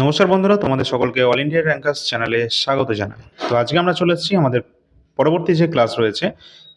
নমস্কার বন্ধুরা, তোমাদের সকলকে অল ইন্ডিয়া র্যাঙ্কার্স চ্যানেলে স্বাগত জানাই। তো আজকে আমরা চলে এসেছি আমাদের পরবর্তী যে ক্লাস রয়েছে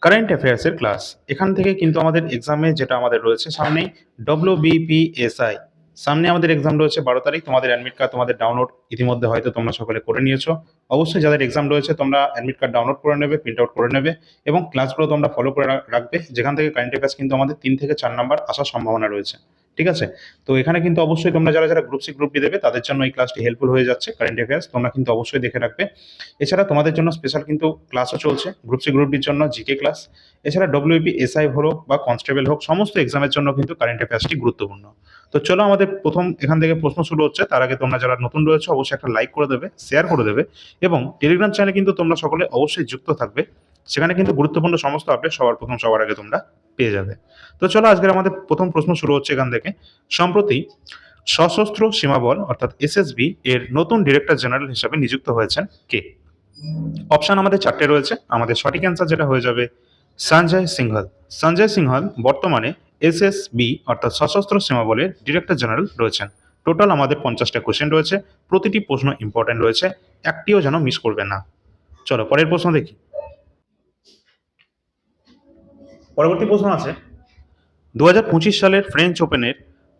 কারেন্ট অ্যাফেয়ার্সের ক্লাস এখান থেকে কিন্তু আমাদের এক্সামে যেটা আমাদের রয়েছে, সামনেই ডব্লিউ বিপিএসআই সামনে আমাদের এক্সাম রয়েছে বারো তারিখ, তোমাদের অ্যাডমিট কার্ড তোমাদের ডাউনলোড ইতিমধ্যে হয়তো তোমরা সকলে করে নিয়েছো। অবশ্যই যাদের এক্সাম রয়েছে, তোমরা অ্যাডমিট কার্ড ডাউনলোড করে নেবে প্রিন্ট আউট করে নেবে এবং ক্লাসগুলো তোমরা ফলো করে রাখবে। যেখান থেকে কারেন্ট অ্যাফেয়ার্স কিন্তু আমাদের তিন থেকে চার নাম্বার আসার সম্ভাবনা রয়েছে। ঠিক আছে? তো এখানে কিন্তু অবশ্যই তোমরা যারা যারা গ্রুপ সি গ্রুপ ডি দেবে, তাদের জন্য এই ক্লাসটি হেল্পফুল হয়ে যাচ্ছে কারেন্ট অ্যাফেয়ার্স তোমরা কিন্তু অবশ্যই দেখে রাখবে। এছাড়া তোমাদের জন্য স্পেশাল কিন্তু ক্লাসও চলছে গ্রুপ সি গ্রুপ ডির জন্য জিকে ক্লাস এছাড়া ডব্লিউপি এসআই হোক বা কনস্টেবল হোক, সমস্ত এক্সামের জন্য কিন্তু কারেন্ট অ্যাফেয়ার্সটি গুরুত্বপূর্ণ। তো চলো আমাদের প্রথম এখান থেকে প্রশ্ন শুরু হচ্ছে, তার আগে তোমরা যারা নতুন রয়েছে, অবশ্যই একটা লাইক করে দেবে শেয়ার করে দেবে, এবং টেলিগ্রাম চ্যানেলে কিন্তু তোমরা সকলে অবশ্যই যুক্ত থাকবে। সেখানে কিন্তু গুরুত্বপূর্ণ সমস্ত আপডেট সবার প্রথম সবার আগে তোমরা পেয়ে যাবে। তো চলো আজকের আমাদের প্রথম প্রশ্ন শুরু হচ্ছে এখান থেকে। সম্প্রতি সশস্ত্র সীমাবল অর্থাৎ এসএসবি এর নতুন ডিরেক্টর জেনারেল হিসাবে নিযুক্ত হয়েছেন কে? অপশন আমাদের চারটে রয়েছে। আমাদের সঠিক অ্যান্সার যেটা হয়ে যাবে সঞ্জয় সিংহল। সঞ্জয় সিংহল বর্তমানে এসএসবি অর্থাৎ সশস্ত্র সীমাবলের ডিরেক্টর জেনারেল রয়েছেন। টোটাল আমাদের পঞ্চাশটা কোশ্চেন রয়েছে। প্রতিটি প্রশ্ন ইম্পর্টেন্ট রয়েছে। একটিও যেন মিস করবে না। চলো পরের প্রশ্ন দেখি। পরবর্তী প্রশ্ন আছে। দু হাজার পঁচিশ সালের ফ্রেঞ্চ ওপেনের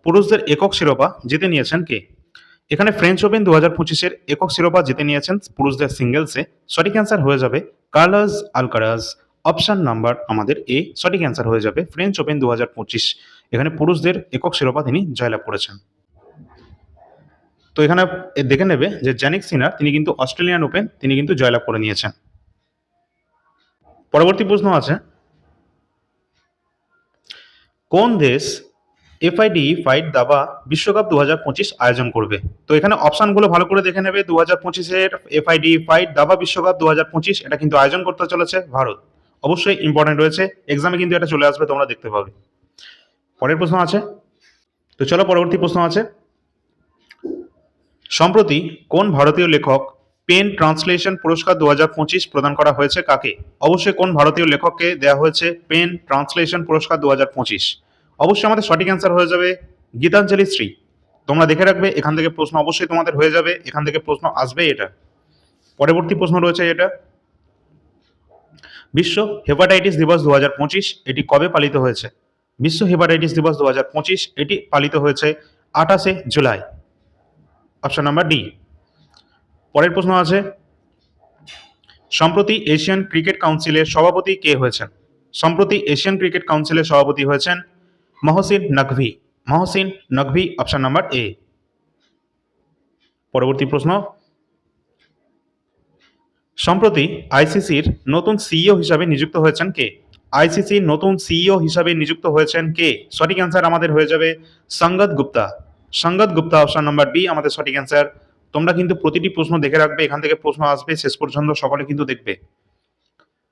পুরুষদের একক শিরোপা জিতে নিয়েছেন কে? এখানে ফ্রেঞ্চ ওপেন দু হাজার পঁচিশের একক শিরোপা জিতে নিয়েছেন পুরুষদের সিঙ্গেলসে সঠিক অ্যান্সার হয়ে যাবে কার্লাস আলকারাজ অপশান নাম্বার আমাদের এ সঠিক অ্যান্সার হয়ে যাবে ফ্রেঞ্চ ওপেন দু হাজার পঁচিশ। এখানে পুরুষদের একক শিরোপা তিনি জয়লাভ করেছেন। তো এখানে দেখে নেবে যে জ্যানিক সিনার তিনি কিন্তু অস্ট্রেলিয়ান ওপেন তিনি কিন্তু জয়লাভ করে নিয়েছেন। পরবর্তী প্রশ্ন আছে। কোন দেশ এফআইডি ফাইট দাবা বিশ্বকাপ দু হাজার পঁচিশ আয়োজন করবে? তো এখানে অপশনগুলো ভালো করে দেখে নেবে। দু হাজার পঁচিশের এফআইডি ফাইট দাবা বিশ্বকাপ দু হাজার পঁচিশ, এটা কিন্তু আয়োজন করতে চলেছে ভারত। অবশ্যই ইম্পর্টেন্ট রয়েছে। এক্সামে কিন্তু এটা চলে আসবে, তোমরা দেখতে পাবে। পরের প্রশ্ন আছে? তো চলো, পরবর্তী প্রশ্ন আছে। সম্প্রতি কোন ভারতীয় লেখক পেন ট্রান্সলেশন পুরস্কার দু হাজার পঁচিশ প্রদান করা হয়েছে কাকে? অবশ্যই কোন ভারতীয় লেখককে দেওয়া হয়েছে পেন ট্রান্সলেশন পুরস্কার দু হাজার পঁচিশ? অবশ্যই আমাদের সঠিক অ্যান্সার হয়ে যাবে গীতাঞ্জলি শ্রী। তোমরা দেখে রাখবে, এখান থেকে প্রশ্ন অবশ্যই তোমাদের হয়ে যাবে, এখান থেকে প্রশ্ন আসবে এটা। পরবর্তী প্রশ্ন রয়েছে এটা। বিশ্ব হেপাটাইটিস দিবস দু হাজার পঁচিশ, এটি কবে পালিত হয়েছে? বিশ্ব হেপাটাইটিস দিবস দু হাজার পঁচিশ, এটি পালিত হয়েছে আঠাশে জুলাই। Option number D. পরের প্রশ্ন আছে। সম্প্রতি এশিয়ান ক্রিকেট কাউন্সিলের সভাপতি কে হয়েছেন? সম্প্রতি এশিয়ান ক্রিকেট কাউন্সিলের সভাপতি হয়েছেন Mohsin Naqvi. Mohsin Naqvi option number A পরবর্তী প্রশ্ন। সম্প্রতি আইসিসির নতুন সিইও হিসাবে নিযুক্ত হয়েছেন কে? আইসিসির নতুন সিইও হিসাবে নিযুক্ত হয়েছেন কে? সঠিক অ্যান্সার আমাদের হয়ে যাবে সঙ্গত গুপ্তা। সঙ্গত গুপ্তা অপশন নাম্বার বি আমাদের সঠিক অ্যান্সার তোমরা কিন্তু প্রতিটি প্রশ্ন দেখে রাখবে, এখান থেকে প্রশ্ন আসবে, শেষ পর্যন্ত সকলে কিন্তু দেখবে।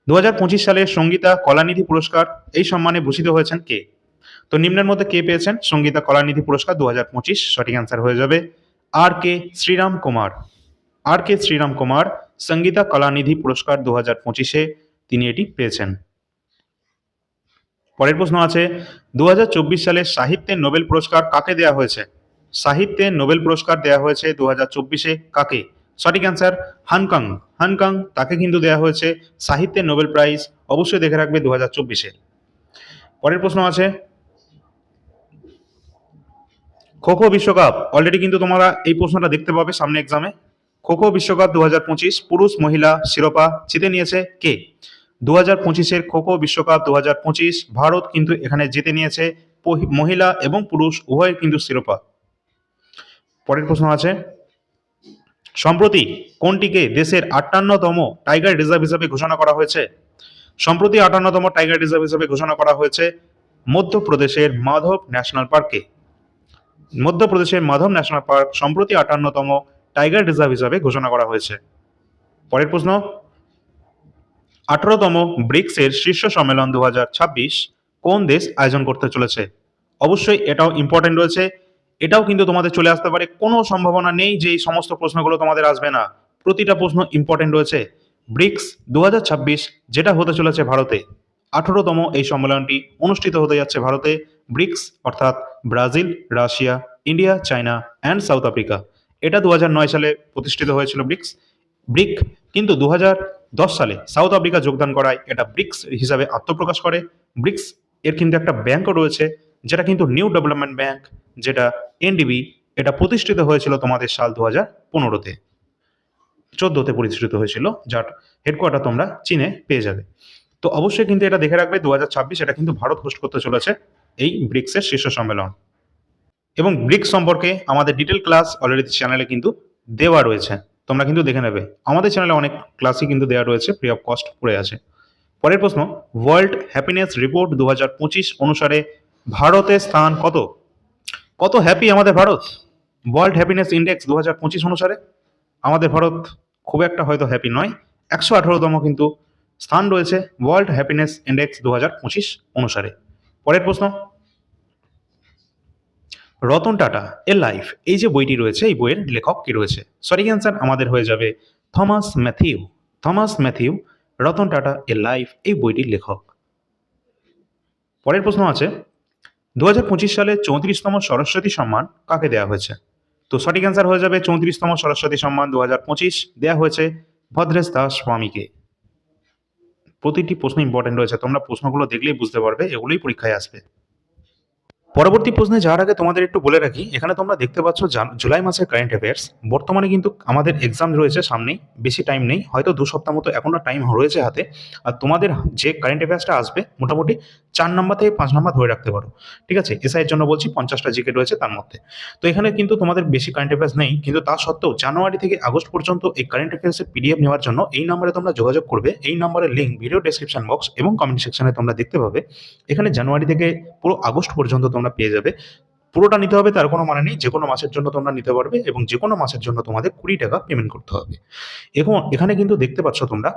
দু হাজার পঁচিশ সালে সঙ্গীতা কলানিধি পুরস্কার, এই সম্মানে ভূষিত হয়েছেন কে? তো নিম্নের মধ্যে কে পেয়েছেন? সঙ্গীতা কলানিধি পুরস্কার, দুহাজার পঁচিশ, সঠিক অ্যান্সার হয়ে যাবে আর কে শ্রীরাম কুমার। আর কে শ্রীরাম কুমার, সঙ্গীতা কলানিধি পুরস্কার দু হাজার পঁচিশে তিনি এটি পেয়েছেন। পরের প্রশ্ন আছে দু হাজার চব্বিশ সালে সাহিত্যের নোবেল পুরস্কার কাকে দেওয়া হয়েছে? সাহিত্যে নোবেল পুরস্কার দেওয়া হয়েছে দু হাজার চব্বিশে কাকে? সঠিক অ্যান্সার হানকাং হানকাং তাকে কিন্তু দেওয়া হয়েছে সাহিত্যের নোবেল প্রাইজ। অবশ্যই দেখে রাখবে দু হাজার চব্বিশে। পরের প্রশ্ন আছে। খো খো বিশ্বকাপ। অলরেডি কিন্তু তোমরা এই প্রশ্নটা দেখতে পাবে সামনে এক্সামে খো খো বিশ্বকাপ দু হাজার পঁচিশ, পুরুষ, মহিলা, শিরোপা জিতে নিয়েছে কে? দু হাজার পঁচিশের খো খো বিশ্বকাপ দু হাজার পঁচিশ, ভারত কিন্তু এখানে জিতে নিয়েছে মহিলা এবং পুরুষ উভয় কিন্তু শিরোপা। পরের প্রশ্ন আছে। সম্প্রতি কোনটিকে দেশের আটান্নতম টাইগার রিজার্ভ হিসেবে ঘোষণা করা হয়েছে? সম্প্রতি আটান্নতম টাইগার রিজার্ভ হিসেবে ঘোষণা করা হয়েছে মধ্যপ্রদেশের মাধব ন্যাশনাল পার্কে মধ্যপ্রদেশের মাধব ন্যাশনাল পার্ক সম্প্রতি আটান্নতম টাইগার রিজার্ভ হিসাবে ঘোষণা করা হয়েছে। পরের প্রশ্ন, আঠারোতম ব্রিক্সের শীর্ষ সম্মেলন দু হাজার ছাব্বিশ কোন দেশ আয়োজন করতে চলেছে? অবশ্যই এটাও ইম্পর্টেন্ট রয়েছে। এটাও কিন্তু তোমাদের চলে আসতে পারে। কোনো সম্ভাবনা নেই যে এই সমস্ত প্রশ্নগুলো তোমাদের আসবে না। প্রতিটা প্রশ্ন ইম্পর্টেন্ট রয়েছে। ব্রিক্স দু হাজার ছাব্বিশ যেটা হতে চলেছে ভারতে, আঠারোতম এই সম্মেলনটি অনুষ্ঠিত হতে যাচ্ছে ভারতে। ব্রিক্স অর্থাৎ Brazil, Russia, India, China and South Africa. এটা দু সালে প্রতিষ্ঠিত হয়েছিল ব্রিক্স ব্রিক কিন্তু দু সালে সাউথ আফ্রিকা যোগদান করায় এটা ব্রিক্স হিসাবে আত্মপ্রকাশ করে। ব্রিক্স এর কিন্তু একটা ব্যাংকও রয়েছে। যেটা কিন্তু নিউ ডেভেলপমেন্ট ব্যাংক যেটা এনডিবি এটা প্রতিষ্ঠিত হয়েছিল তোমাদের সাল দু হাজার পনেরোতে। চোদ্দোতে প্রতিষ্ঠিত হয়েছিল, যার হেডকোয়ার্টার তোমরা চীনে পেয়ে যাবে। তো অবশ্যই কিন্তু এটা দেখে রাখবে দু হাজার ছাব্বিশ এটা কিন্তু ভারত হোস্ট করতে চলেছে এই ব্রিক্সের শীর্ষ সম্মেলন। এবং ব্রিক্স সম্পর্কে আমাদের ডিটেল ক্লাস অলরেডি চ্যানেলে কিন্তু দেওয়া রয়েছে, তোমরা কিন্তু দেখে নেবে। আমাদের চ্যানেলে অনেক ক্লাসই কিন্তু দেওয়া রয়েছে ফ্রি অফ কস্ট পড়ে আছে। পরের প্রশ্ন ওয়ার্ল্ড হ্যাপিনেস রিপোর্ট দু হাজার পঁচিশ অনুসারে ভারতের স্থান কত? কত হ্যাপি আমাদের ভারত? ওয়ার্ল্ড হ্যাপিনেস ইন্ডেক্স দু হাজার পঁচিশ অনুসারে আমাদের ভারত খুব একটা হয়তো হ্যাপি নয়। একশো আঠারোতম কিন্তু স্থান রয়েছে ওয়ার্ল্ড হ্যাপিনেস ইন্ডেক্স দু হাজার পঁচিশ অনুসারে। পরের প্রশ্ন। রতন টাটা এ লাইফ এই যে বইটি রয়েছে, এই বইয়ের লেখক কি রয়েছে? সরি অ্যান্সার আমাদের হয়ে যাবে থমাস ম্যাথিউ। থমাস ম্যাথিউ, রতন টাটা এ লাইফ এই বইটির লেখক। পরের প্রশ্ন আছে। দু হাজার পঁচিশ সালে চৌত্রিশতম সরস্বতী সম্মান কাকে দেওয়া হয়েছে? তো সঠিক অ্যান্সার হয়ে যাবে চৌত্রিশতম সরস্বতী সম্মান দু হাজার পঁচিশ। দেওয়া হয়েছে ভদ্রেশ দাস স্বামীকে। প্রতিটি প্রশ্ন ইম্পর্টেন্ট রয়েছে, তোমরা প্রশ্নগুলো দেখলেই বুঝতে পারবে, এগুলোই পরীক্ষায় আসবে। পরবর্তী প্রশ্নে যাওয়ার আগে তোমাদের একটু বলে রাখি, এখানে তোমরা দেখতে পাচ্ছ জুলাই মাসের কারেন্ট অ্যাফেয়ার্স বর্তমানে কিন্তু আমাদের এক্সাম রয়েছে সামনেই, বেশি টাইম নেই, হয়তো দু সপ্তাহ মতো এখনও টাইম রয়েছে হাতে। আর তোমাদের যে কারেন্ট অ্যাফেয়ার্সটা আসবে, মোটামুটি চার নাম্বার থেকে পাঁচ নাম্বার ধরে রাখতে পারো। ঠিক আছে? এসআইয়ের জন্য বলছি পঞ্চাশটা জিকে রয়েছে তার মধ্যে। তো এখানে কিন্তু তোমাদের বেশি কারেন্ট অ্যাফেয়ার্স নেই, কিন্তু তা সত্ত্বেও জানুয়ারি থেকে আগস্ট পর্যন্ত এই কারেন্ট অ্যাফেয়ার্সের পিডিএফ নেওয়ার জন্য এই নাম্বারে তোমরা যোগাযোগ করবে। এই নাম্বারের লিঙ্ক ভিডিও ডেসক্রিপশন বক্স এবং কমেন্ট সেকশনে তোমরা দেখতে পাবে। এখানে জানুয়ারি থেকে পুরো আগস্ট পর্যন্ত তোমরা পেয়ে যাবে। পুরোটা নিতে হবে, তার কোনো মানে নেই। যে কোনো মাসের জন্য তোমরা নিতে পারবে এবং যে কোনো মাসের জন্য তোমাদের কুড়ি টাকা পেমেন্ট করতে হবে। এবং এখানে কিন্তু দেখতে পাচ্ছ তোমরা,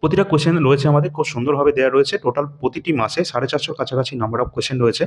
প্রতিটা কোশ্চেন রয়েছে আমাদের, খুব সুন্দরভাবে দেওয়া রয়েছে। টোটাল প্রতিটি মাসে সাড়ে চারশোর কাছাকাছি নাম্বার অফ কোয়েশ্চেন রয়েছে।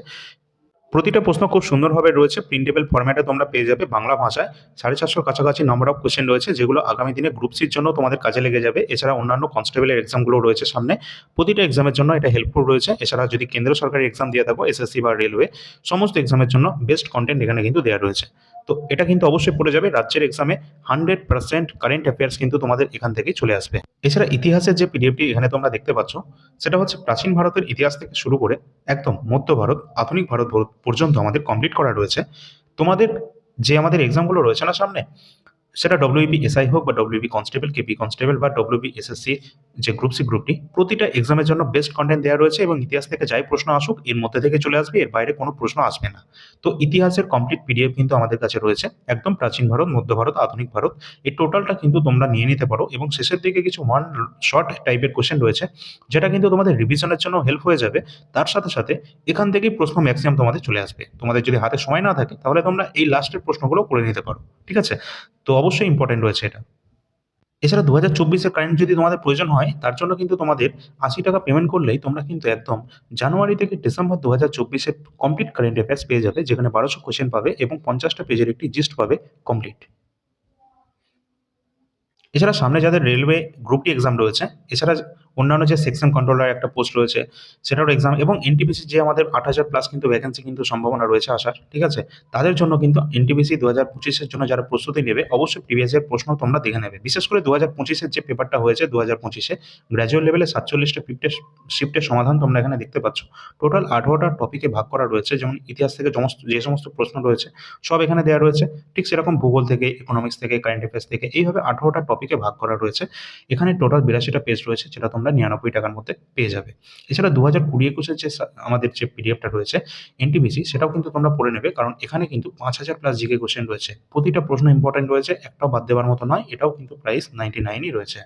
প্রতিটা প্রশ্ন খুব সুন্দরভাবে রয়েছে প্রিন্টেবল ফরম্যাটে তোমরা পেয়ে যাবে। বাংলা ভাষায় সাড়ে চারশোর কাছাকাছি নাম্বার অফ কোয়েশ্চেন রয়েছে, যেগুলো আগামী দিনে গ্রুপ সির জন্য তোমাদের কাজে লেগে যাবে। এছাড়া অন্যান্য কনস্টেবলের এক্সামগুলো রয়েছে সামনে। প্রতিটা এক্সামের জন্য এটা হেল্পফুল রয়েছে। এছাড়া যদি কেন্দ্র সরকারি এক্সাম দিয়ে থাকো এসএসসি বা রেলওয়ে সমস্ত এক্সামের জন্য বেস্ট কন্টেন্ট এখানে কিন্তু দেওয়া রয়েছে। তো এটা কিন্তু অবশ্যই পড়ে যাবে। রাজ্যের এক্সামে হান্ড্রেড পার্সেন্ট কারেন্ট অ্যাফেয়ার্স কিন্তু তোমাদের এখান থেকেই চলে আসবে। এছাড়া ইতিহাসের যে পিডিএফটি এখানে তোমরা দেখতে পাচ্ছ, সেটা হচ্ছে প্রাচীন ভারতের ইতিহাস থেকে শুরু করে একদম মধ্য ভারত, আধুনিক ভারত পর্যন্ত আমাদের কমপ্লিট করা রয়েছে। তোমাদের যে আমাদের এক্সামগুলো রয়েছে না সামনে সেটা ডব্লিউবি এসআই হোক বা ডব্লিউবি কনস্টেবল কেপি কনস্টেবল বা ডব্লিউবি এসএসসি যে গ্রুপ সি গ্রুপটি প্রতিটা এক্সামের জন্য বেস্ট কন্টেন্ট দেওয়া রয়েছে এবং ইতিহাস থেকে যাই প্রশ্ন আসুক, এর মধ্যে থেকে চলে আসবে, এর বাইরে কোনো প্রশ্ন আসবে না। তো ইতিহাসের কমপ্লিট পিডিএফ কিন্তু আমাদের কাছে রয়েছে, একদম প্রাচীন ভারত, মধ্য ভারত, আধুনিক ভারত। এই টোটালটা কিন্তু তোমরা নিয়ে নিতে পারো এবং শেষের দিকে কিছু ওয়ান শর্ট টাইপের কোশ্চেন রয়েছে, যেটা কিন্তু তোমাদের রিভিশনের জন্য হেল্প হয়ে যাবে। তার সাথে সাথে এখান থেকেই প্রশ্ন ম্যাক্সিমাম তোমাদের চলে আসবে। তোমাদের যদি হাতে সময় না থাকে, তাহলে তোমরা এই লাস্টের প্রশ্নগুলো করে নিতে পারো, ঠিক আছে? তো অবশ্যই ইম্পর্টেন্ট রয়েছে এটা। এছাড়া দু হাজার চব্বিশের কারেন্ট যদি তোমাদের প্রয়োজন হয়, তার জন্য কিন্তু তোমাদের আশি টাকা পেমেন্ট করলেই তোমরা কিন্তু একদম জানুয়ারি থেকে ডিসেম্বর দু হাজার চব্বিশের কমপ্লিট কারেন্ট অ্যাফেয়ার্স পেয়ে যাবে, যেখানে বারোশো কোয়েশ্চেন পাবে এবং পঞ্চাশটা পেজের একটি জিস্ট পাবে কমপ্লিট এছাড়া সামনে যাদের রেলওয়ে গ্রুপটি এক্সাম রয়েছে, এছাড়া অন্যান্য যে সেকশন কন্ট্রোলার একটা পোস্ট রয়েছে, সেটারও এক্সাম এবং এনটিপিসি যে আমাদের আট হাজার প্লাস কিন্তু ভ্যাকেন্সি কিন্তু সম্ভাবনা রয়েছে আসার, ঠিক আছে? তাদের জন্য কিন্তু এনটিপিসি দু হাজার পঁচিশের জন্য যারা প্রস্তুতি নেবে, অবশ্যই প্রিভিয়াস ইয়ার প্রশ্ন তোমরা দেখে নেবে। বিশেষ করে দু হাজার পঁচিশের যে পেপারটা হয়েছে দু হাজার পঁচিশে গ্র্যাজুয়েট লেভেলে সাতচল্লিশটা ফিফটের শিফটের সমাধান তোমরা এখানে দেখতে পাচ্ছ। টোটাল আঠারোটা টপিকে ভাগ করা রয়েছে, যেমন ইতিহাস থেকে সমস্ত, যে সমস্ত প্রশ্ন রয়েছে, সব এখানে দেওয়া রয়েছে। ঠিক সেরকম ভূগোল থেকে ইকোনমিক্স থেকে কারেন্ট অ্যাফেয়ার্স থেকে, এইভাবে আঠারোটা টপিকে ভাগ করা রয়েছে। এখানে টোটাল বিরাশিটা পেজ রয়েছে, যেটা নিরানব্বই টাকার মধ্যে পেয়ে যাবে। এছাড়া দু হাজার কুড়ি একুশের যে আমাদের যে পিডিএফটা রয়েছে এনটিবিসি সেটাও কিন্তু তোমরা পড়ে নেবে, কারণ এখানে কিন্তু পাঁচ হাজার প্লাস জিকে কোশ্চেন রয়েছে। প্রতিটা প্রশ্ন ইম্পর্টেন্ট রয়েছে, একটাও বাদ দেওয়ার মতো নয়, এটাও কিন্তু প্রাইস নাইনটি নাইনই রয়েছে।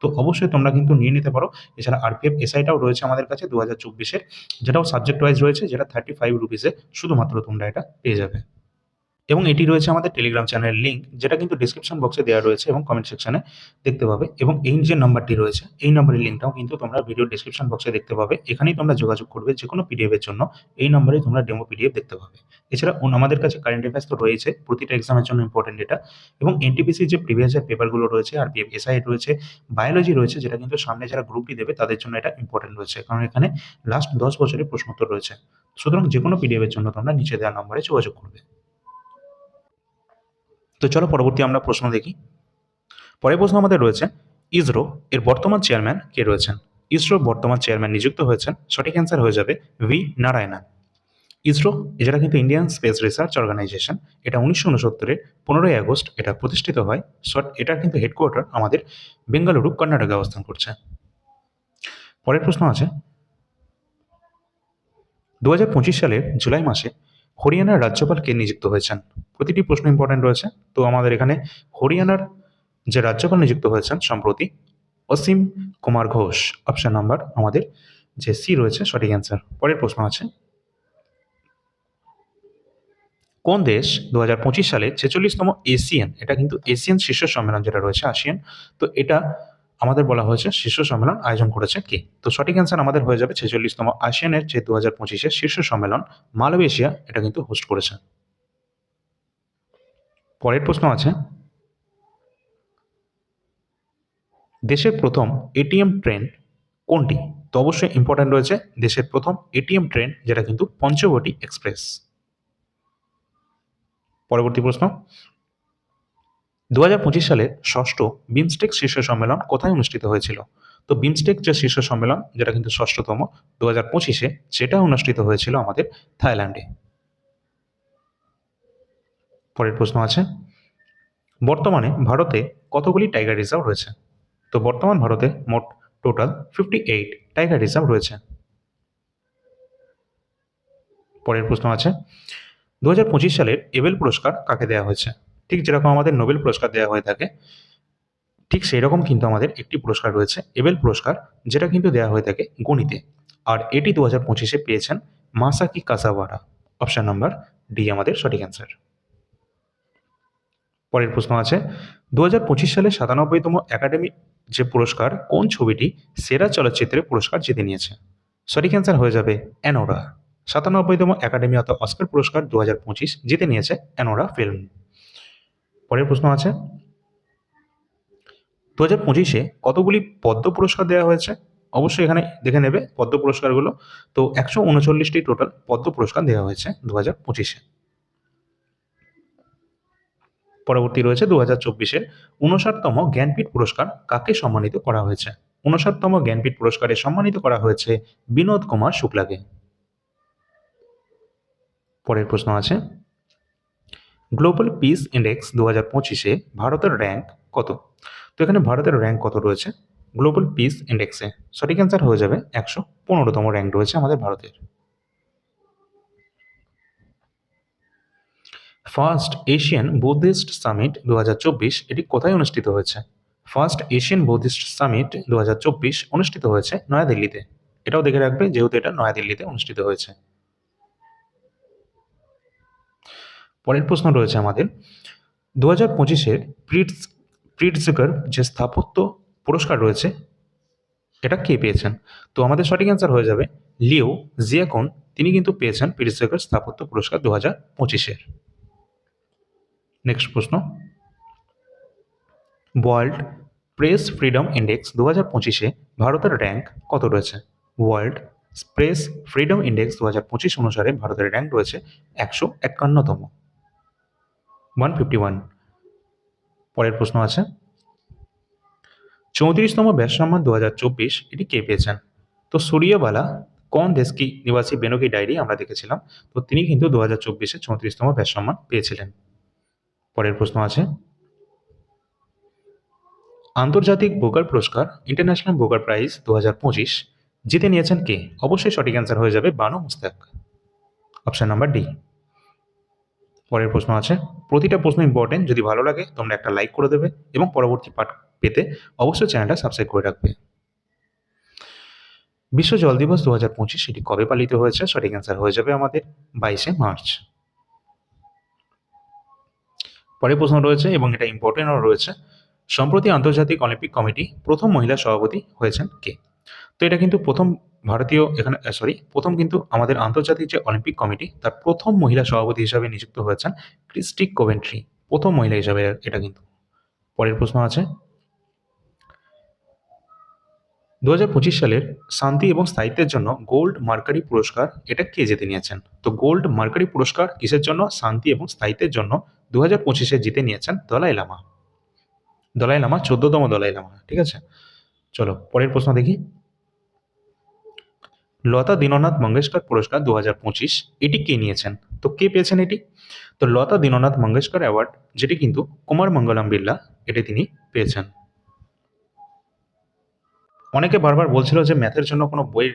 তো অবশ্যই তোমরা কিন্তু নিয়ে নিতে পারো। এছাড়া আরপিএফ এসআইটাও রয়েছে আমাদের কাছে দু হাজার চব্বিশের, যেটাও সাবজেক্ট ওয়াইজ রয়েছে, যেটা থার্টি ফাইভ রুপিসে শুধুমাত্র তোমরা এটা পেয়ে যাবে। এবং এটি রয়েছে আমাদের টেলিগ্রাম চ্যানেলের লিঙ্ক যেটা কিন্তু ডিসক্রিপশন বক্সে দেওয়া রয়েছে এবং কমেন্ট সেকশনে দেখতে পাবে। এবং এই যে নাম্বারটি রয়েছে, এই নাম্বারের লিঙ্কটাও কিন্তু তোমরা ভিডিও ডিসক্রিপশন বক্সে দেখতে পাবে। এখানেই তোমরা যোগাযোগ করবে যে কোনো পিডিএফ এর জন্য। এই নম্বরে তোমরা ডেমো পিডিএফ দেখতে পাবে। এছাড়া আমাদের কাছে কারেন্ট অ্যাফেয়ার্স তো রয়েছে, প্রতিটা এক্সামের জন্য ইম্পর্টেন্ট এটা এবং এনটিপিসি যে প্রিভিয়াস ইয়ার পেপারগুলো রয়েছে আর পিএফ এসআই রয়েছে বায়োলজি রয়েছে, যেটা কিন্তু সামনে যারা গ্রুপটি দেবে, তাদের জন্য এটা ইম্পর্টেন্ট রয়েছে। কারণ এখানে লাস্ট দশ বছরের প্রশ্নোত্তর রয়েছে। সুতরাং যে কোনো পিডিএফ এর জন্য তোমরা নিচে দেওয়া নম্বরে যোগাযোগ করবে। তো চলো পরবর্তী আমরা প্রশ্ন দেখি। পরের প্রশ্ন আমাদের রয়েছে, ইসরো এর বর্তমান চেয়ারম্যান কে রয়েছেন? ইসরোর বর্তমান চেয়ারম্যান নিযুক্ত হয়েছেন, সঠিক অ্যান্সার হয়ে যাবে ভি নারায়ণন ইসরো যেটা কিন্তু ইন্ডিয়ান স্পেস রিসার্চ অর্গানাইজেশন এটা উনিশশো উনসত্তরের পনেরোই আগস্ট এটা প্রতিষ্ঠিত হয়, সট, এটার কিন্তু হেডকোয়ার্টার আমাদের বেঙ্গালুরু, কর্ণাটকে অবস্থান করছে। পরের প্রশ্ন আছে দু হাজার পঁচিশ সালের জুলাই মাসে হরিয়ানার রাজ্যপাল কে নিযুক্ত হয়েছেন। প্রতিটি প্রশ্ন ইম্পর্টেন্ট রয়েছে। তো আমাদের এখানে হরিয়ানার যে রাজ্যপাল নিযুক্ত হয়েছেন সম্প্রতি অসীম কুমার ঘোষ। অপশন নাম্বার আমাদের যে সি রয়েছে সঠিক অ্যান্সার পরের প্রশ্ন আছে, কোন দেশ দু হাজার পঁচিশ সালে ছেচল্লিশতম এশিয়ান, এটা কিন্তু এশিয়ান শীর্ষ সম্মেলন যেটা রয়েছে, আসিয়ান, তো এটা আমাদের বলা হয়েছে, শীর্ষ সম্মেলন আয়োজন করেছে কে? তো সঠিক অ্যান্সার আমাদের হয়ে যাবে ছেচল্লিশতম আসিয়ানের যে দু হাজার পঁচিশের শীর্ষ সম্মেলন, মালয়েশিয়া, এটা কিন্তু হোস্ট করেছে। পরের প্রশ্ন আছে। দেশের প্রথম এটিএম ট্রেন কোনটি? তো অবশ্যই ইম্পর্ট্যান্ট রয়েছে, দেশের প্রথম এটিএম ট্রেন, যেটা কিন্তু পঞ্চবটি এক্সপ্রেস। পরবর্তী প্রশ্ন। দু সালের ষষ্ঠ বিমস্টেক শীর্ষ সম্মেলন কোথায় অনুষ্ঠিত হয়েছিল? তো বিমস্টেক যে শীর্ষ সম্মেলন, যেটা কিন্তু ষষ্ঠতম দু হাজার পঁচিশে, সেটা অনুষ্ঠিত হয়েছিল আমাদের থাইল্যান্ডে। পরের প্রশ্ন আছে। বর্তমানে ভারতে কতগুলি টাইগার রিজার্ভ রয়েছে? তো বর্তমান ভারতে মোট total fifty eight tiger reserve রয়েছে। পরের প্রশ্ন আছে। দু হাজার পঁচিশ সালের এবেল পুরস্কার কাকে দেওয়া হয়েছে? ঠিক যেরকম আমাদের নোবেল পুরস্কার দেওয়া হয়ে থাকে, ঠিক সেই রকম কিন্তু আমাদের একটি পুরস্কার রয়েছে, এবেল পুরস্কার, যেটা কিন্তু দেওয়া হয়ে থাকে গণিতে। আর এটি দু হাজার পঁচিশে পেয়েছেন Masaki Kashiwara. Option number D, আমাদের সঠিক অ্যান্সার। পরের প্রশ্ন আছে দু হাজার পঁচিশ সালে সাতানব্বইতম একাডেমি যে পুরস্কার, কোন ছবিটি সেরা চলচ্চিত্রের পুরস্কার জিতে নিয়েছে? সঠিক অ্যান্সার হয়ে যাবে অ্যানোরা। সাতানব্বইতম একাডেমি অর্থাৎ অস্কার পুরস্কার দু হাজার পঁচিশ জিতে নিয়েছে অ্যানোরা ফিল্ম। পরের প্রশ্ন আছে। দু হাজার পঁচিশে কতগুলি পদ্ম পুরস্কার দেওয়া হয়েছে? অবশ্যই এখানে দেখে নেবে পদ্ম পুরস্কারগুলো। তো একশো উনচল্লিশটি টোটাল পদ্ম পুরস্কার দেওয়া হয়েছে দু হাজার পঁচিশে। পরবর্তী রয়েছে দু হাজার চব্বিশের উনষাটতম জ্ঞানপীঠ পুরস্কার কাকে সম্মানিত করা হয়েছে? উনষাটতম জ্ঞানপীঠ পুরস্কারে সম্মানিত করা হয়েছে বিনোদ কুমার শুক্লাকে। পরের প্রশ্ন আছে গ্লোবাল পিস ইন্ডেক্স দু হাজার পঁচিশে ভারতের র্যাঙ্ক কত? তো এখানে ভারতের র্যাঙ্ক কত রয়েছে? গ্লোবাল পিস ইন্ডেক্সে সঠিক অ্যান্সার হয়ে যাবে একশো পনেরোতম র্যাঙ্ক রয়েছে আমাদের ভারতের। ফার্স্ট এশিয়ান বুদ্ধিস্ট সামিট দু হাজার চব্বিশ, এটি কোথায় অনুষ্ঠিত হয়েছে? ফার্স্ট এশিয়ান বুদ্ধিস্ট সামিট দু হাজার চব্বিশ অনুষ্ঠিত হয়েছে নয়াদিল্লিতে। এটাও দেখে রাখবে যেহেতু এটা নয়াদিল্লিতে অনুষ্ঠিত হয়েছে। পরের প্রশ্ন রয়েছে আমাদের। দু হাজার পঁচিশের প্রিটস প্রিটজগার যে স্থাপত্য পুরস্কার রয়েছে, এটা কে পেয়েছেন? তো আমাদের সঠিক অ্যান্সার হয়ে যাবে লিও জিয়াকন। তিনি কিন্তু পেয়েছেন প্রিটজগার স্থাপত্য পুরস্কার দু হাজার পঁচিশের। নেক্সট প্রশ্ন। ওয়ার্ল্ড প্রেস ফ্রিডম ইন্ডেক্স দু হাজার পঁচিশে ভারতের র্যাঙ্ক কত রয়েছে? ওয়ার্ল্ড প্রেস ফ্রিডম ইন্ডেক্স দু হাজার পঁচিশ অনুসারে ভারতের র্যাঙ্ক রয়েছে একশো একান্নতম। ওয়ান ফিফটি ওয়ান পরের প্রশ্ন আছে। চৌত্রিশতম ব্যাস সম্মান দু হাজার চব্বিশ, এটি কে পেয়েছেন? তো সূর্যবালা, কোন দেশ কি নিবাসী বেনকি ডায়েরি আমরা দেখেছিলাম, তো তিনি কিন্তু দু হাজার চব্বিশে চৌত্রিশতম ব্যাস সম্মান পেয়েছিলেন। পরের প্রশ্ন আছে। আন্তর্জাতিক বোকার পুরস্কার, ইন্টারন্যাশনাল বোকার প্রাইজ দু হাজার পঁচিশ, জিতে নিয়েছেন কে? অবশ্যই সঠিক অ্যান্সার হয়ে যাবে Banu Mushtaq. Option number D. পরের প্রশ্ন আছে। প্রতিটা প্রশ্ন ইম্পর্টেন্ট যদি ভালো লাগে, তোমরা একটা লাইক করে দেবে এবং পরবর্তী পাঠ পেতে অবশ্যই চ্যানেলটা সাবস্ক্রাইব করে রাখবে। বিশ্ব জল দিবস দু হাজার পঁচিশ সেটি কবে পালিত হয়েছে? সঠিক অ্যান্সার হয়ে যাবে আমাদের বাইশে মার্চ। পরের প্রশ্ন রয়েছে এবং এটা ইম্পর্টেন্টও রয়েছে। সম্প্রতি আন্তর্জাতিক অলিম্পিক কমিটি প্রথম মহিলা সভাপতি হয়েছেন কে? তো এটা কিন্তু প্রথম ভারতীয় এখানে সরি প্রথম কিন্তু আমাদের আন্তর্জাতিক যে অলিম্পিক কমিটি, তার প্রথম মহিলা সভাপতি হিসাবে নিযুক্ত হয়েছেন ক্রিস্টিক কোভেন্ট্রি। প্রথম মহিলা হিসাবে এটা কিন্তু। পরের প্রশ্ন আছে। দু হাজার পঁচিশ সালের শান্তি এবং স্থায়িত্বের জন্য গোল্ড মার্কারি পুরস্কার, এটা কে জিতে নিয়েছেন? তো গোল্ড মার্কারি পুরস্কার কিসের জন্য? শান্তি এবং স্থায়িত্বের জন্য দু হাজার পঁচিশে জিতে নিয়েছেন দলাই লামা। দলাই লামা, চোদ্দতম দলাই লামা, ঠিক আছে? চলো, পরের প্রশ্ন দেখি। লতা দীননাথ মঙ্গেশকর পুরস্কার দু হাজার পঁচিশ, এটি কে নিয়েছেন? তো কে পেয়েছেন এটি? তো লতা দীননাথ মঙ্গেশকর অ্যাওয়ার্ড, যেটি কিন্তু কুমার মঙ্গলম বিড়লা, এটি তিনি পেয়েছেন। অনেকে বারবার বলছিল যে ম্যাথের জন্য কোনো বই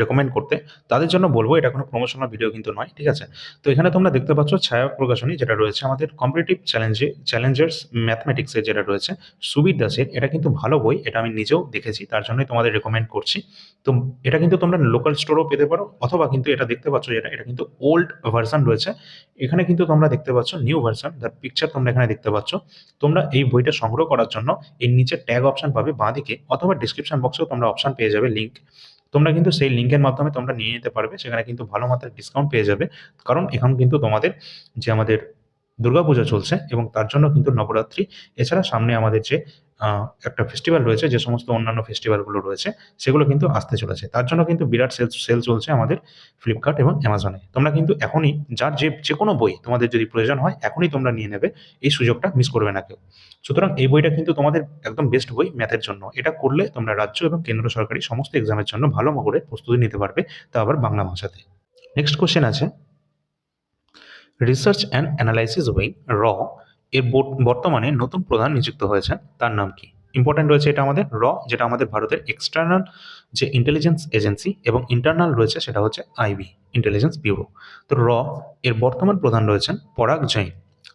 রেকমেন্ড করতে, তাদের জন্য বলব এটা কোনো প্রমোশনাল ভিডিও কিন্তু নয়, ঠিক আছে? তো এখানে তোমরা দেখতে পাচ্ছ ছায়া প্রকাশনী যেটা রয়েছে, আমাদের কম্পিটিটিভ চ্যালেঞ্জে চ্যালেঞ্জার্স ম্যাথমেটিক্সের যেটা রয়েছে সুবীর দাসের এটা কিন্তু ভালো বই, এটা আমি নিজেও দেখেছি, তার জন্যই তোমাদের রেকমেন্ড করছি। তো এটা কিন্তু তোমরা লোকাল স্টোরও পেতে পারো, অথবা কিন্তু এটা দেখতে পাচ্ছ যেটা, এটা কিন্তু ওল্ড ভার্সন রয়েছে, এখানে কিন্তু তোমরা দেখতে পাচ্ছ নিউ ভার্সন তার পিকচার তোমরা এখানে দেখতে পাচ্ছ। তোমরা এই বইটা সংগ্রহ করার জন্য, এর নিচে ট্যাগ অপশন পাবে বাঁদিকে, অথবা ডিসক্রিপশন বক্সেও তোমরা অপশন পেয়ে যাবে লিঙ্ক তোমরা কিন্তু সেই লিঙ্কের মাধ্যমে তোমরা নিয়ে নিতে পারবে, সেখানে কিন্তু ভালো মাত্রার ডিসকাউন্ট পেয়ে যাবে। কারণ এখন কিন্তু তোমাদের যে আমাদের দুর্গাপূজা চলছে এবং তার জন্য কিন্তু নবরাত্রি। এছাড়া সামনে আমাদের যে একটা ফেস্টিভ্যাল রয়েছে, যে সমস্ত অন্যান্য ফেস্টিভ্যালগুলো রয়েছে, সেগুলো কিন্তু আসতে চলেছে। তার জন্য কিন্তু বিরাট সেল সেল চলছে আমাদের ফ্লিপকার্ট এবং অ্যামাজনে তোমরা কিন্তু এখনই যার যে যে কোনো বই তোমাদের যদি প্রয়োজন হয়, এখনই তোমরা নিয়ে নেবে, এই সুযোগটা মিস করবে না কেউ। সুতরাং এই বইটা কিন্তু তোমাদের একদম বেস্ট বই ম্যাথের জন্য। এটা করলে তোমরা রাজ্য এবং কেন্দ্র সরকারি সমস্ত এক্সামের জন্য ভালো করে প্রস্তুতি নিতে পারবে, তা আবার বাংলা ভাষাতে। নেক্সট কোশ্চেন আছে। রিসার্চ অ্যান্ড অ্যানালাইসিস উইং র এর বর্তমানে নতুন প্রধান নিযুক্ত হয়েছেন, তার নাম কি? ইম্পর্টেন্ট রয়েছে এটা আমাদের র যেটা আমাদের ভারতের এক্সটার্নাল যে ইন্টেলিজেন্স এজেন্সি এবং ইন্টারনাল রয়েছে সেটা হচ্ছে আইবি ইন্টেলিজেন্স ব্যুরো তো র এর বর্তমান প্রধান রয়েছেন পরাগ জৈন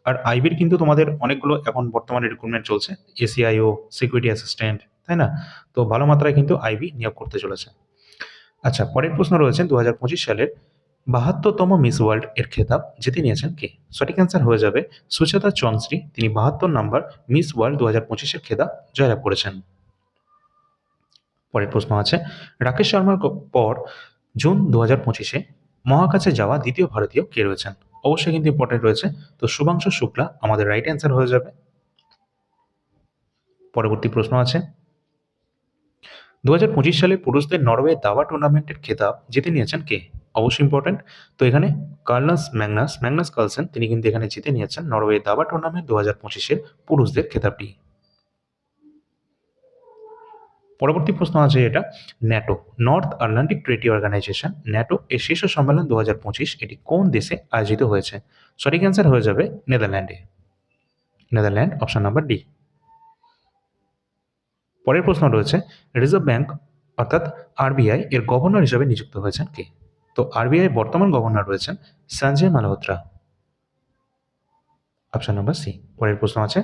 আর আইবির কিন্তু তোমাদের অনেকগুলো এখন বর্তমানে রিক্রুটমেন্ট চলছে এসিআইও সিকিউরিটি অ্যাসিস্ট্যান্ট তাই না? তো ভালো মাত্রায় কিন্তু আইবি নিয়োগ করতে চলেছে। আচ্ছা পরের প্রশ্ন রয়েছে দু হাজার পঁচিশ সালের বাহাত্তরতম মিস ওয়ার্ল্ড এর খেতাব জিতে নিয়েছেন কে? সঠিক অ্যান্সার হয়ে যাবে সুচেতা চৌধুরী। তিনি বাহাত্তর নম্বর মিস ওয়ার্ল্ড দু হাজার পঁচিশের খেতাব জয়লাভ করেছেন। পরের প্রশ্ন আছে, রাকেশ শর্মার পর জুন দু হাজার পঁচিশে মহাকাশে যাওয়া দ্বিতীয় ভারতীয় কে রয়েছেন? অবশ্যই কিন্তু ইম্পর্টেন্ট রয়েছে। তো শুভাংশু শুক্লা, আমাদের রাইট অ্যান্সার হয়ে যাবে। পরবর্তী প্রশ্ন আছে দু হাজার পঁচিশ সালে পুরুষদের নরওয়ে দাবা টুর্নামেন্টের খেতাব জিতে নিয়েছেন কে? অবশ্যই ইম্পর্টেন্ট তো এখানে কার্লাস ম্যাগনাস ম্যাগনাস কার্লসেন, তিনি কিন্তু এখানে জিতে নিয়েছেন নরওয়ে দাবা টুর্নামেন্ট দু হাজার পঁচিশের পুরুষদের খেতাবটি। পরবর্তী প্রশ্ন আছে এটা। NATO, North Atlantic Treaty Organization, NATO এর শীর্ষ সম্মেলন দু হাজার পঁচিশ, এটি কোন দেশে আয়োজিত হয়েছে? সঠিক অ্যান্সার হয়ে যাবে নেদারল্যান্ডে। নেদারল্যান্ড অপশন নাম্বার ডি পরের প্রশ্ন রয়েছে রিজার্ভ ব্যাংক অর্থাৎ আরবিআই এর গভর্নর হিসেবে নিযুক্ত হয়েছেন কে? তো আরবিআই বর্তমান গভর্নর রয়েছেন Sanjay Malhotra. Option number C পরের প্রশ্ন আছে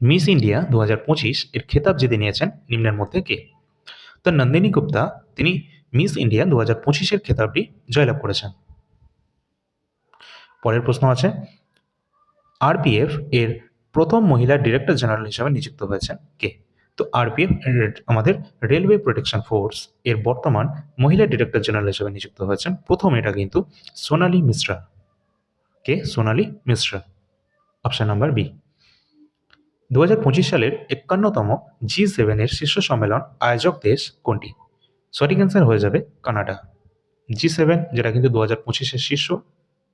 মিস ইন্ডিয়া দু হাজার পঁচিশ এর খেতাব জিতে নিয়েছেন নিম্নের মধ্যে কে? তো নন্দিনী গুপ্তা, তিনি মিস ইন্ডিয়া দু হাজার পঁচিশের খেতাবটি জয়লাভ করেছেন। পরের প্রশ্ন আছে আরপিএফ এর প্রথম মহিলা ডিরেক্টর জেনারেল হিসেবে নিযুক্ত হয়েছেন কে? তো আরপিএফ আমাদের রেলওয়ে প্রোটেকশন ফোর্স এর বর্তমান মহিলা ডিরেক্টর জেনারেল হিসেবে নিযুক্ত হয়েছেন। প্রথম এটা কিন্তু সোনালী মিশ্রা। কে? Sonali Mishra. Option number B দু হাজার পঁচিশ সালের একান্নতম জি সেভেনের শীর্ষ সম্মেলন আয়োজক দেশ কোনটি? সঠিক অ্যান্সার হয়ে যাবে কানাডা। জি সেভেন যেটা কিন্তু দু হাজার পঁচিশের শীর্ষ।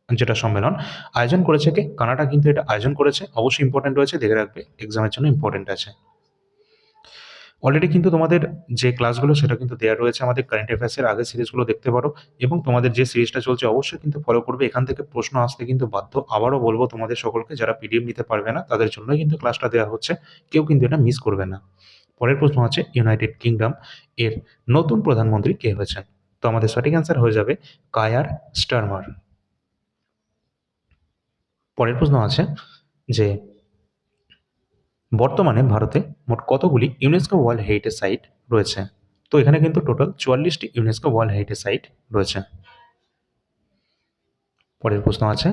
যেটা সম্মেলন, আয়োজন করেছে কে? কানাডা কিন্তু এটা আয়োজন করেছে, অবশ্যই ইম্পর্টেন্ট রয়েছে, দেখে রাখবে এক্সামের জন্য ইম্পর্টেন্ট আছে। অলরেডি কিন্তু তোমাদের যে ক্লাসগুলো সেটা কিন্তু দেওয়া রয়েছে, আমাদের কারেন্ট অ্যাফেয়ার্সের আগের সিরিজগুলো দেখতে পারো, এবং তোমাদের যে সিরিজটা চলছে, অবশ্যই কিন্তু ফলো করবে, এখান থেকে প্রশ্ন আসতে কিন্তু বাধ্য, আবারও বলব তোমাদের সকলকে, যারা পিডিএফ নিতে পারবে না, তাদের জন্যই কিন্তু ক্লাসটা দেওয়া হচ্ছে, কেউ কিন্তু এটা মিস করবে না। পরের প্রশ্ন আছে ইউনাইটেড কিংডম এর নতুন প্রধানমন্ত্রী কে হয়েছেন? তো আমাদের সঠিক অ্যান্সার হয়ে যাবে, কায়ার স্টারমার। পরের প্রশ্ন আছে যে বর্তমানে ভারতে মোট কতগুলি ইউনেস্কো ওয়ার্ল্ড হেরিটেজ সাইট রয়েছে? তো এখানে কিন্তু টোটাল চুয়াল্লিশটি ইউনেস্কো ওয়ার্ল্ড হেরিটেজ সাইট রয়েছে। পরের প্রশ্ন আছে,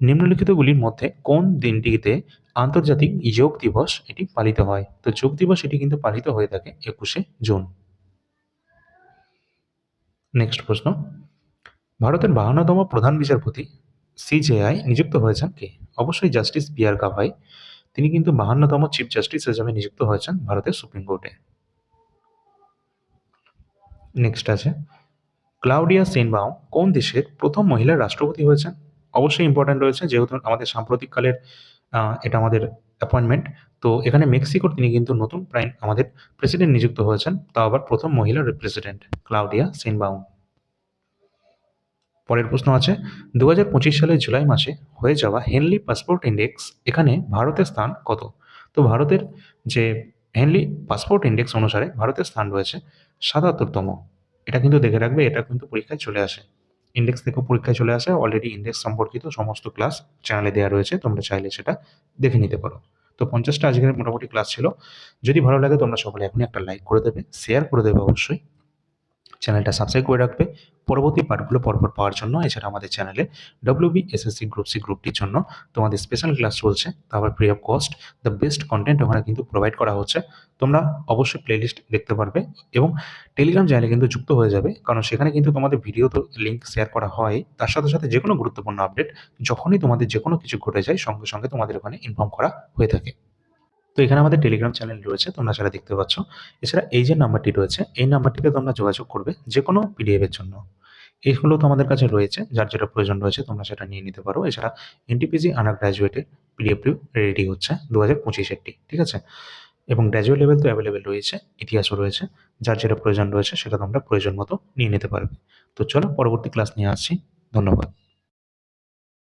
নিম্নলিখিতগুলির মধ্যে কোন দিনটিতে আন্তর্জাতিক যোগ দিবস এটি পালিত হয়? তো যোগ দিবস এটি কিন্তু পালিত হয়ে থাকে একুশে জুন। নেক্সট প্রশ্ন, ভারতের বাহান্নতম প্রধান বিচারপতি সিজেআই নিযুক্ত হয়েছেন কে অবশ্যই জাস্টিস বি আর গাভাই তিনি কিন্তু বাহান্নতম চিফ জাস্টিস হিসেবে নিযুক্ত হয়েছেন ভারতের সুপ্রিম কোর্টে নেক্সট আছে ক্লাউডিয়া সেনবাউম কোন দেশের প্রথম মহিলা রাষ্ট্রপতি হয়েছেন অবশ্যই ইম্পর্ট্যান্ট রয়েছে, যেহেতু আমাদের সাম্প্রতিককালের এটা আমাদের অ্যাপয়েন্টমেন্ট। তো এখানে মেক্সিকোর তিনি কিন্তু নতুন প্রাইম, আমাদের প্রেসিডেন্ট নিযুক্ত হয়েছেন। তাও আবার প্রথম মহিলা প্রেসিডেন্ট ক্লাউডিয়া শিনবাউম। পরের প্রশ্ন আছে ২০২৫ সালের জুলাই মাসে হয়ে যাওয়া হেনলি পাসপোর্ট ইন্ডেক্স এখানে ভারতের স্থান কত? তো ভারতের যে হেনলি পাসপোর্ট ইন্ডেক্স অনুসারে ভারতের স্থান রয়েছে ৭৭তম। এটা কিন্তু দেখে রাখবে এটা কিন্তু পরীক্ষায় চলে আসে। ইন্ডেক্স থেকেও পরীক্ষায় চলে আসে। অলরেডি ইন্ডেক্স সম্পর্কিত সমস্ত ক্লাস চ্যানেলে দেওয়া রয়েছে। তোমরা চাইলে সেটা দেখে নিতে পারো। তো পঞ্চাশটা আজকের মোটামুটি ক্লাস ছিল। যদি ভালো লাগে তোমরা সকলে এখনই একটা লাইক করে দেবে, শেয়ার করে দেবে অবশ্যই। চ্যানেলটা সাবস্ক্রাইব করে রাখবে। পরবর্তী পার্টগুলো পরপর পাওয়ার জন্য এছাড়া আমাদের চ্যানেলে ডব্লিউবি এসএসসি গ্রুপ সি গ্রুপটির জন্য তোমাদের স্পেশাল ক্লাস চলছে। তারপর free of cost the best content ওখানে কিন্তু প্রোভাইড করা হচ্ছে। তোমরা অবশ্যই প্লেলিস্ট দেখতে পারবে এবং টেলিগ্রাম চ্যানেলে কিন্তু যুক্ত হয়ে যাবে। কারণ সেখানে কিন্তু তোমাদের ভিডিও তো লিঙ্ক শেয়ার করা হয়। তার সাথে, সাথে যেকোনো গুরুত্বপূর্ণ আপডেট যখনই তোমাদের যেকোনো কিছু ঘটে যায় সঙ্গে, সঙ্গে তোমাদের ওখানে ইনফর্ম করা হয়ে থাকে। তো এখানে আমাদের টেলিগ্রাম চ্যানেল রয়েছে তোমরা সেটা দেখতে পাচ্ছ। এছাড়া এই যে নাম্বারটি রয়েছে এই নাম্বারটিতে তোমরা যোগাযোগ করবে যেকোনো পিডিএফ এর জন্য। এইগুলো তো আমাদের কাছে রয়েছে যার যেটা প্রয়োজন রয়েছে তোমরা সেটা নিয়ে নিতে পারো। এছাড়া এনটিপিসি আন্ডার গ্র্যাজুয়েটের পিডিএফটিও রেডি হচ্ছে ২০২৫ এরটি। ঠিক আছে? এবং গ্র্যাজুয়েট লেভেল তো অ্যাভেলেবেল রয়েছে, ইতিহাসও রয়েছে। যার যেটা প্রয়োজন রয়েছে সেটা তোমরা প্রয়োজন মতো নিয়ে নিতে পারবে। তো চলো পরবর্তী ক্লাস নিয়ে আসছি। ধন্যবাদ।